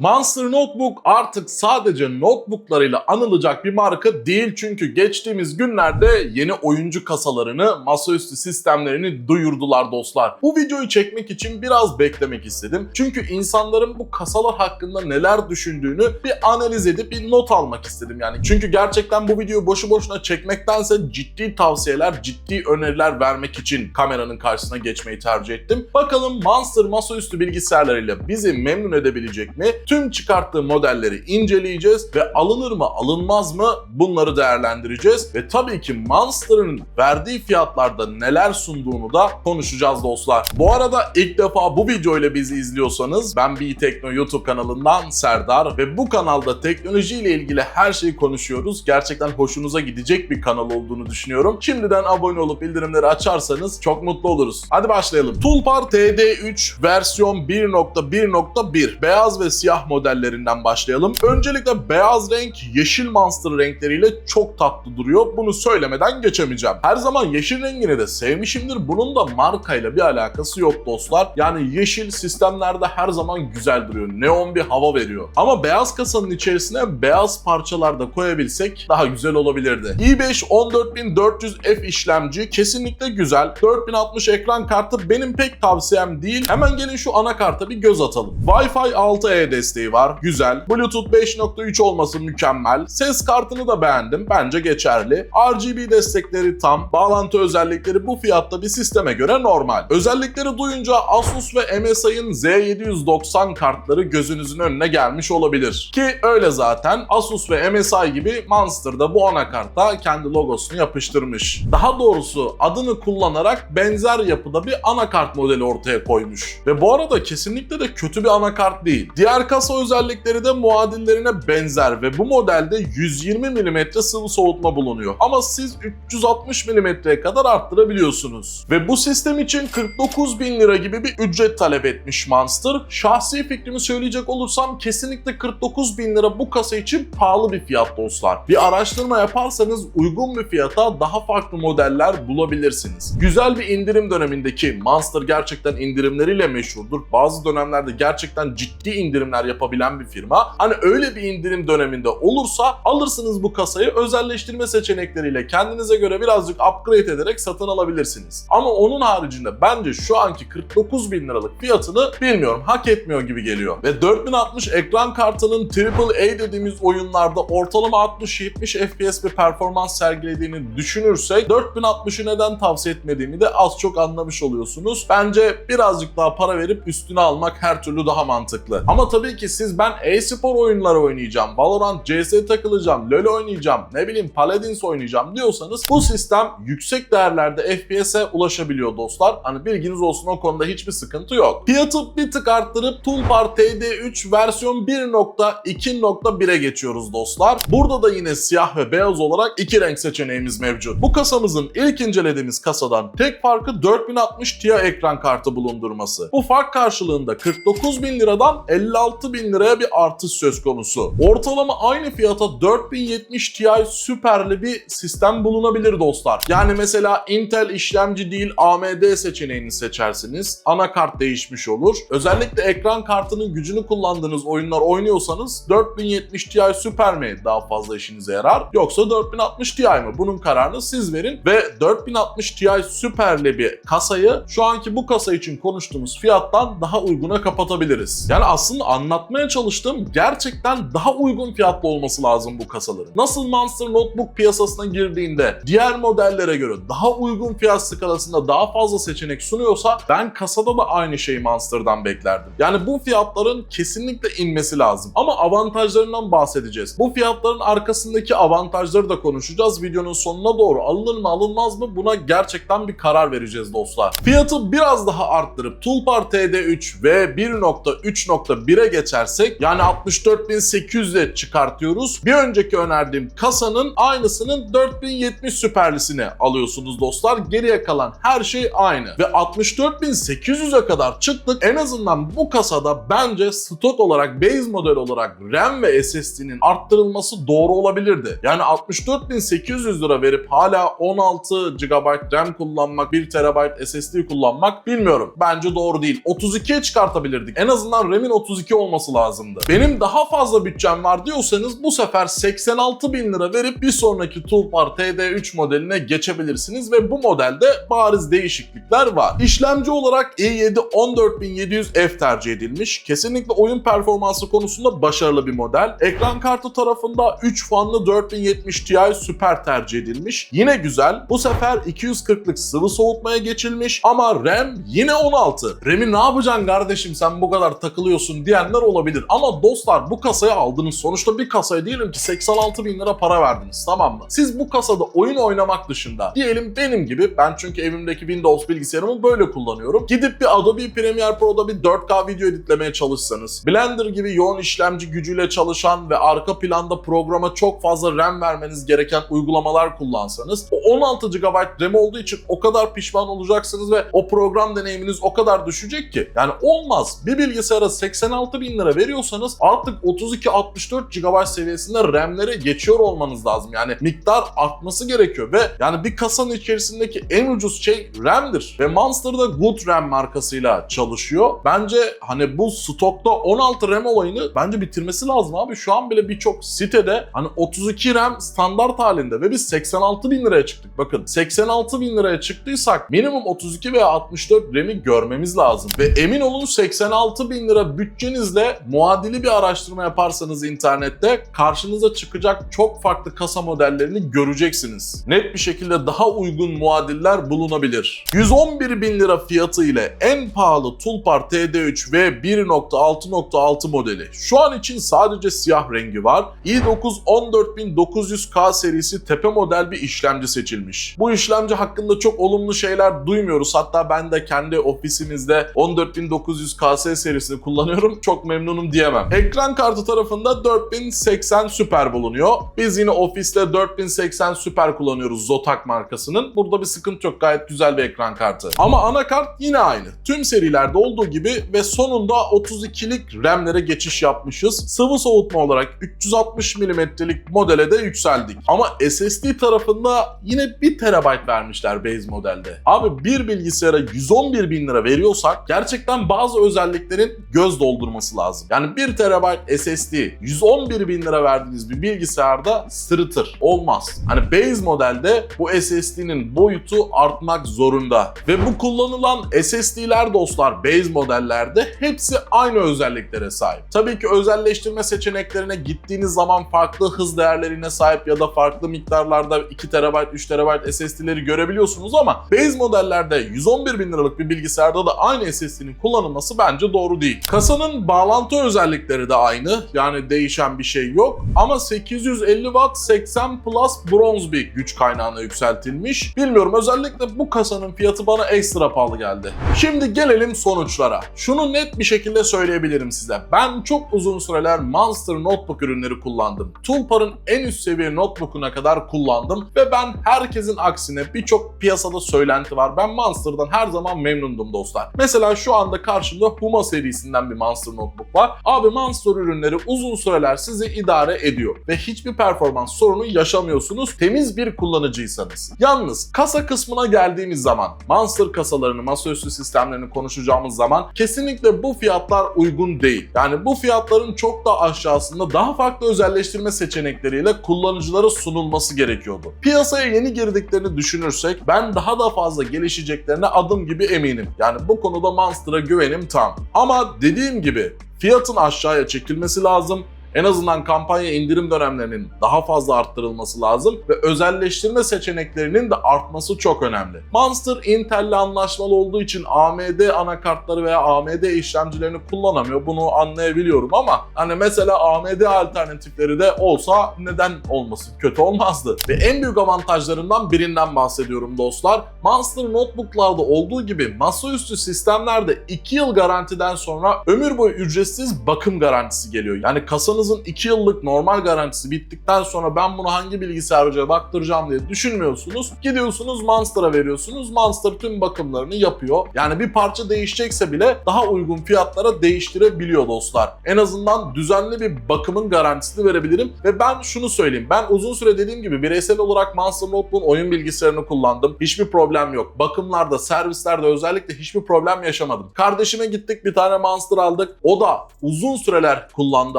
Monster Notebook artık sadece notebooklarıyla anılacak bir marka değil çünkü geçtiğimiz günlerde yeni oyuncu kasalarını, masaüstü sistemlerini duyurdular dostlar. Bu videoyu çekmek için biraz beklemek istedim. Çünkü insanların bu kasalar hakkında neler düşündüğünü bir analiz edip bir not almak istedim yani. Çünkü gerçekten bu videoyu boşu boşuna çekmektense ciddi tavsiyeler, ciddi öneriler vermek için kameranın karşısına geçmeyi tercih ettim. Bakalım Monster masaüstü bilgisayarlarıyla bizi memnun edebilecek mi? Tüm çıkarttığı modelleri inceleyeceğiz ve alınır mı alınmaz mı bunları değerlendireceğiz. Ve tabii ki Monster'ın verdiği fiyatlarda neler sunduğunu da konuşacağız dostlar. Bu arada ilk defa bu video ile bizi izliyorsanız ben bir Tekno YouTube kanalından Serdar ve bu kanalda teknolojiyle ilgili her şeyi konuşuyoruz. Gerçekten hoşunuza gidecek bir kanal olduğunu düşünüyorum. Şimdiden abone olup bildirimleri açarsanız çok mutlu oluruz. Hadi başlayalım. Toolbar TD3 versiyon 1.1.1 beyaz ve siyah modellerinden başlayalım. Öncelikle beyaz renk yeşil monster renkleriyle çok tatlı duruyor. Bunu söylemeden geçemeyeceğim. Her zaman yeşil rengini de sevmişimdir. Bunun da markayla bir alakası yok dostlar. Yani yeşil sistemlerde her zaman güzel duruyor. Neon bir hava veriyor. Ama beyaz kasanın içerisine beyaz parçalar da koyabilsek daha güzel olabilirdi. i5 14400F işlemci kesinlikle güzel. 4060 ekran kartı benim pek tavsiyem değil. Hemen gelin şu anakarta bir göz atalım. Wi-Fi 6E desteği var. Güzel. Bluetooth 5.3 olması mükemmel. Ses kartını da beğendim. Bence geçerli. RGB destekleri tam. Bağlantı özellikleri bu fiyatta bir sisteme göre normal. Özellikleri duyunca Asus ve MSI'ın Z790 kartları gözünüzün önüne gelmiş olabilir. Ki öyle zaten. Asus ve MSI gibi Monster da bu anakarta kendi logosunu yapıştırmış. Daha doğrusu adını kullanarak benzer yapıda bir anakart modeli ortaya koymuş. Ve bu arada kesinlikle de kötü bir anakart değil. Diğer kasa özellikleri de muadillerine benzer ve bu modelde 120 mm sıvı soğutma bulunuyor. Ama siz 360 mm'ye kadar arttırabiliyorsunuz. Ve bu sistem için 49 bin lira gibi bir ücret talep etmiş Monster. Şahsi fikrimi söyleyecek olursam kesinlikle 49 bin lira bu kasa için pahalı bir fiyat dostlar. Bir araştırma yaparsanız uygun bir fiyata daha farklı modeller bulabilirsiniz. Güzel bir indirim dönemindeki Monster gerçekten indirimleriyle meşhurdur. Bazı dönemlerde gerçekten ciddi indirimler yapabilen bir firma. Hani öyle bir indirim döneminde olursa alırsınız bu kasayı özelleştirme seçenekleriyle kendinize göre birazcık upgrade ederek satın alabilirsiniz. Ama onun haricinde bence şu anki 49 bin liralık fiyatını bilmiyorum hak etmiyor gibi geliyor. Ve 4060 ekran kartının AAA dediğimiz oyunlarda ortalama 60-70 FPS bir performans sergilediğini düşünürsek 4060'ı neden tavsiye etmediğimi de az çok anlamış oluyorsunuz. Bence birazcık daha para verip üstüne almak her türlü daha mantıklı. Ama tabii ki siz ben e-spor oyunları oynayacağım, Valorant, CS takılacağım, LoL oynayacağım, ne bileyim Paladins oynayacağım diyorsanız bu sistem yüksek değerlerde FPS'e ulaşabiliyor dostlar. Hani bilginiz olsun o konuda hiçbir sıkıntı yok. Fiyatı bir tık arttırıp Toolbar TD3 versiyon 1.2.1'e geçiyoruz dostlar. Burada da yine siyah ve beyaz olarak iki renk seçeneğimiz mevcut. Bu kasamızın ilk incelediğimiz kasadan tek farkı 4060 Ti ekran kartı bulundurması. Bu fark karşılığında 49 bin liradan 56 bin liraya bir artış söz konusu. Ortalama aynı fiyata 4070 Ti süperli bir sistem bulunabilir dostlar. Yani mesela Intel işlemci değil AMD seçeneğini seçersiniz. Anakart değişmiş olur. Özellikle ekran kartının gücünü kullandığınız oyunlar oynuyorsanız 4070 Ti süper mi daha fazla işinize yarar yoksa 4060 Ti mi? Bunun kararını siz verin ve 4060 Ti süperli bir kasayı şu anki bu kasa için konuştuğumuz fiyattan daha uyguna kapatabiliriz. Yani aslında anlatmaya çalıştığım gerçekten daha uygun fiyatlı olması lazım bu kasaların. Nasıl Monster Notebook piyasasına girdiğinde diğer modellere göre daha uygun fiyat skalasında daha fazla seçenek sunuyorsa ben kasada da aynı şeyi Monster'dan beklerdim. Yani bu fiyatların kesinlikle inmesi lazım. Ama avantajlarından bahsedeceğiz. Bu fiyatların arkasındaki avantajları da konuşacağız. Videonun sonuna doğru alınır mı alınmaz mı buna gerçekten bir karar vereceğiz dostlar. Fiyatı biraz daha arttırıp Toolbar TD3 ve 1.3.1'e geçersek yani 64.800'e çıkartıyoruz. Bir önceki önerdiğim kasanın aynısının 4070 süperlisini alıyorsunuz dostlar. Geriye kalan her şey aynı. Ve 64.800'e kadar çıktık. En azından bu kasada bence stok olarak, base model olarak RAM ve SSD'nin arttırılması doğru olabilirdi. Yani 64.800 lira verip hala 16 GB RAM kullanmak, 1 TB SSD kullanmak bilmiyorum. Bence doğru değil. 32'ye çıkartabilirdik. En azından RAM'in 32 olması olması lazımdı. Benim daha fazla bütçem var diyorsanız bu sefer 86 bin lira verip bir sonraki Tulpar TD3 modeline geçebilirsiniz ve bu modelde bariz değişiklikler var. İşlemci olarak i7 14700F tercih edilmiş. Kesinlikle oyun performansı konusunda başarılı bir model. Ekran kartı tarafında 3 fanlı 4070 Ti Super tercih edilmiş. Yine güzel. Bu sefer 240'lık sıvı soğutmaya geçilmiş ama RAM yine 16. RAM'i ne yapacaksın kardeşim sen bu kadar takılıyorsun diyenler olabilir. Ama dostlar bu kasayı aldınız. Sonuçta bir kasaya diyelim ki 86 bin lira para verdiniz tamam mı? Siz bu kasada oyun oynamak dışında diyelim benim gibi ben çünkü evimdeki Windows bilgisayarımı böyle kullanıyorum. Gidip bir Adobe Premiere Pro'da bir 4K video editlemeye çalışsanız, Blender gibi yoğun işlemci gücüyle çalışan ve arka planda programa çok fazla RAM vermeniz gereken uygulamalar kullansanız, o 16 GB RAM olduğu için o kadar pişman olacaksınız ve o program deneyiminiz o kadar düşecek ki. Yani olmaz. Bir bilgisayara 86 bin lira veriyorsanız artık 32-64 GB seviyesinde RAM'lere geçiyor olmanız lazım. Yani miktar artması gerekiyor ve yani bir kasanın içerisindeki en ucuz şey RAM'dir. Ve Monster da Good RAM markasıyla çalışıyor. Bence hani bu stokta 16 RAM olayını bence bitirmesi lazım abi. Şu an bile birçok sitede hani 32 RAM standart halinde ve biz 86 bin liraya çıktık. Bakın 86 bin liraya çıktıysak minimum 32 veya 64 RAM'i görmemiz lazım. Ve emin olun 86 bin lira bütçenizle muadili bir araştırma yaparsanız internette karşınıza çıkacak çok farklı kasa modellerini göreceksiniz. Net bir şekilde daha uygun muadiller bulunabilir. 111 bin lira fiyatı ile en pahalı Tulpar TD3 ve 1.6.6 modeli. Şu an için sadece siyah rengi var. i9 14900K serisi tepe model bir işlemci seçilmiş. Bu işlemci hakkında çok olumlu şeyler duymuyoruz. Hatta ben de kendi ofisimizde 14900KS serisini kullanıyorum. Çok memnunum diyemem. Ekran kartı tarafında 4080 Super bulunuyor. Biz yine ofiste 4080 Super kullanıyoruz Zotac markasının. Burada bir sıkıntı yok. Gayet güzel bir ekran kartı. Ama anakart yine aynı. Tüm serilerde olduğu gibi ve sonunda 32'lik RAM'lere geçiş yapmışız. Sıvı soğutma olarak 360 mm'lik modele de yükseldik. Ama SSD tarafında yine 1 TB vermişler base modelde. Abi bir bilgisayara 111 bin lira veriyorsak gerçekten bazı özelliklerin göz doldurması lazım. Yani 1 TB SSD 111 bin lira verdiğiniz bir bilgisayarda sırıtır. Olmaz. Hani base modelde bu SSD'nin boyutu artmak zorunda. Ve bu kullanılan SSD'ler dostlar base modellerde hepsi aynı özelliklere sahip. Tabii ki özelleştirme seçeneklerine gittiğiniz zaman farklı hız değerlerine sahip ya da farklı miktarlarda 2 TB, 3 TB SSD'leri görebiliyorsunuz ama base modellerde 111 bin liralık bir bilgisayarda da aynı SSD'nin kullanılması bence doğru değil. Kasanın bağlantı özellikleri de aynı. Yani değişen bir şey yok. Ama 850 Watt 80 Plus bronz bir güç kaynağına yükseltilmiş. Bilmiyorum özellikle bu kasanın fiyatı bana ekstra pahalı geldi. Şimdi gelelim sonuçlara. Şunu net bir şekilde söyleyebilirim size. Ben çok uzun süreler Monster Notebook ürünleri kullandım. Tulpar'ın en üst seviye notebook'una kadar kullandım ve ben herkesin aksine birçok piyasada söylenti var. Ben Monster'dan her zaman memnundum dostlar. Mesela şu anda karşımda Huma serisinden bir Monster Notebook var. Abi Monster ürünleri uzun süreler sizi idare ediyor ve hiçbir performans sorunu yaşamıyorsunuz temiz bir kullanıcıysanız. Yalnız kasa kısmına geldiğimiz zaman Monster kasalarını, masaüstü sistemlerini konuşacağımız zaman kesinlikle bu fiyatlar uygun değil. Yani bu fiyatların çok da aşağısında daha farklı özelleştirme seçenekleriyle kullanıcılara sunulması gerekiyordu. Piyasaya yeni girdiklerini düşünürsek ben daha da fazla gelişeceklerine adım gibi eminim. Yani bu konuda Monster'a güvenim tam. Ama dediğim gibi fiyatın aşağıya çekilmesi lazım. En azından kampanya indirim dönemlerinin daha fazla arttırılması lazım ve özelleştirme seçeneklerinin de artması çok önemli. Monster Intel'le anlaşmalı olduğu için AMD anakartları veya AMD işlemcilerini kullanamıyor. Bunu anlayabiliyorum ama hani mesela AMD alternatifleri de olsa neden olmasın? Kötü olmazdı. Ve en büyük avantajlarından birinden bahsediyorum dostlar. Monster notebooklarda olduğu gibi masaüstü sistemlerde 2 yıl garantiden sonra ömür boyu ücretsiz bakım garantisi geliyor. Yani kasanızı cihazınızın 2 yıllık normal garantisi bittikten sonra ben bunu hangi bilgisayarcıya baktıracağım diye düşünmüyorsunuz. Gidiyorsunuz Monster'a veriyorsunuz. Monster tüm bakımlarını yapıyor. Yani bir parça değişecekse bile daha uygun fiyatlara değiştirebiliyor dostlar. En azından düzenli bir bakımın garantisini verebilirim ve ben şunu söyleyeyim. Ben uzun süre dediğim gibi bireysel olarak Monster Notebook'un oyun bilgisayarını kullandım. Hiçbir problem yok. Bakımlarda, servislerde özellikle hiçbir problem yaşamadım. Kardeşime gittik bir tane Monster aldık. O da uzun süreler kullandı.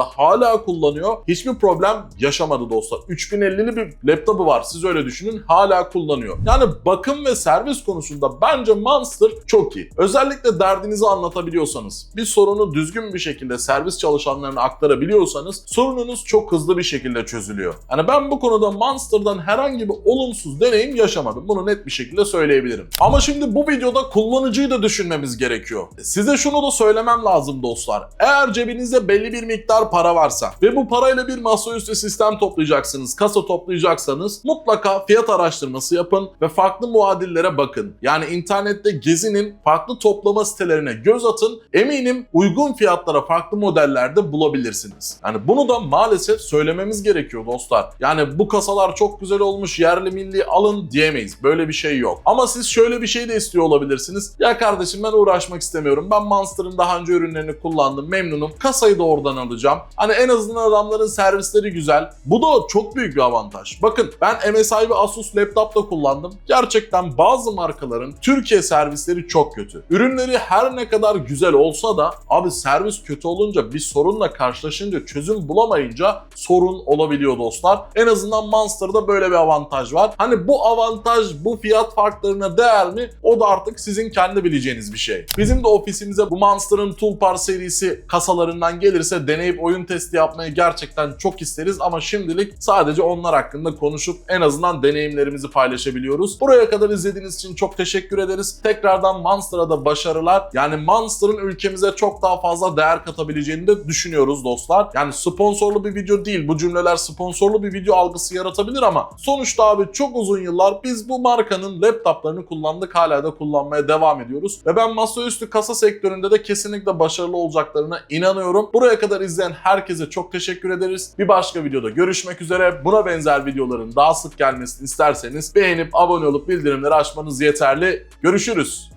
Hala kullanıyor. Hiçbir problem yaşamadı dostlar. 3050'li bir laptopu var. Siz öyle düşünün. Hala kullanıyor. Yani bakım ve servis konusunda bence Monster çok iyi. Özellikle derdinizi anlatabiliyorsanız, bir sorunu düzgün bir şekilde servis çalışanlarına aktarabiliyorsanız sorununuz çok hızlı bir şekilde çözülüyor. Yani ben bu konuda Monster'dan herhangi bir olumsuz deneyim yaşamadım. Bunu net bir şekilde söyleyebilirim. Ama şimdi bu videoda kullanıcıyı da düşünmemiz gerekiyor. Size şunu da söylemem lazım dostlar. Eğer cebinizde belli bir miktar para varsa ve bu parayla bir masaüstü sistem toplayacaksınız, kasa toplayacaksanız mutlaka fiyat araştırması yapın ve farklı muadillere bakın. Yani internette gezinin farklı toplama sitelerine göz atın. Eminim uygun fiyatlara farklı modellerde bulabilirsiniz. Yani bunu da maalesef söylememiz gerekiyor dostlar. Yani bu kasalar çok güzel olmuş yerli milli alın diyemeyiz. Böyle bir şey yok. Ama siz şöyle bir şey de istiyor olabilirsiniz. Ya kardeşim ben uğraşmak istemiyorum. Ben Monster'ın daha önce ürünlerini kullandım. Memnunum. Kasayı da oradan alacağım. Hani en azından adamların servisleri güzel. Bu da çok büyük bir avantaj. Bakın ben MSI ve Asus laptop da kullandım. Gerçekten bazı markaların Türkiye servisleri çok kötü. Ürünleri her ne kadar güzel olsa da abi servis kötü olunca bir sorunla karşılaşınca çözüm bulamayınca sorun olabiliyor dostlar. En azından Monster'da böyle bir avantaj var. Hani bu avantaj bu fiyat farklarına değer mi? O da artık sizin kendi bileceğiniz bir şey. Bizim de ofisimize bu Monster'ın Toolbar serisi kasalarından gelirse deneyip oyun testi yapmayı gerçekten çok isteriz ama şimdilik sadece onlar hakkında konuşup en azından deneyimlerimizi paylaşabiliyoruz. Buraya kadar izlediğiniz için çok teşekkür ederiz. Tekrardan Monster'a da başarılar. Yani Monster'ın ülkemize çok daha fazla değer katabileceğini de düşünüyoruz dostlar. Yani sponsorlu bir video değil. Bu cümleler sponsorlu bir video algısı yaratabilir ama sonuçta abi çok uzun yıllar biz bu markanın laptoplarını kullandık. Hala da kullanmaya devam ediyoruz. Ve ben masaüstü kasa sektöründe de kesinlikle başarılı olacaklarına inanıyorum. Buraya kadar izleyen herkese çok teşekkür ederiz. Bir başka videoda görüşmek üzere. Buna benzer videoların daha sık gelmesini isterseniz beğenip abone olup bildirimleri açmanız yeterli. Görüşürüz.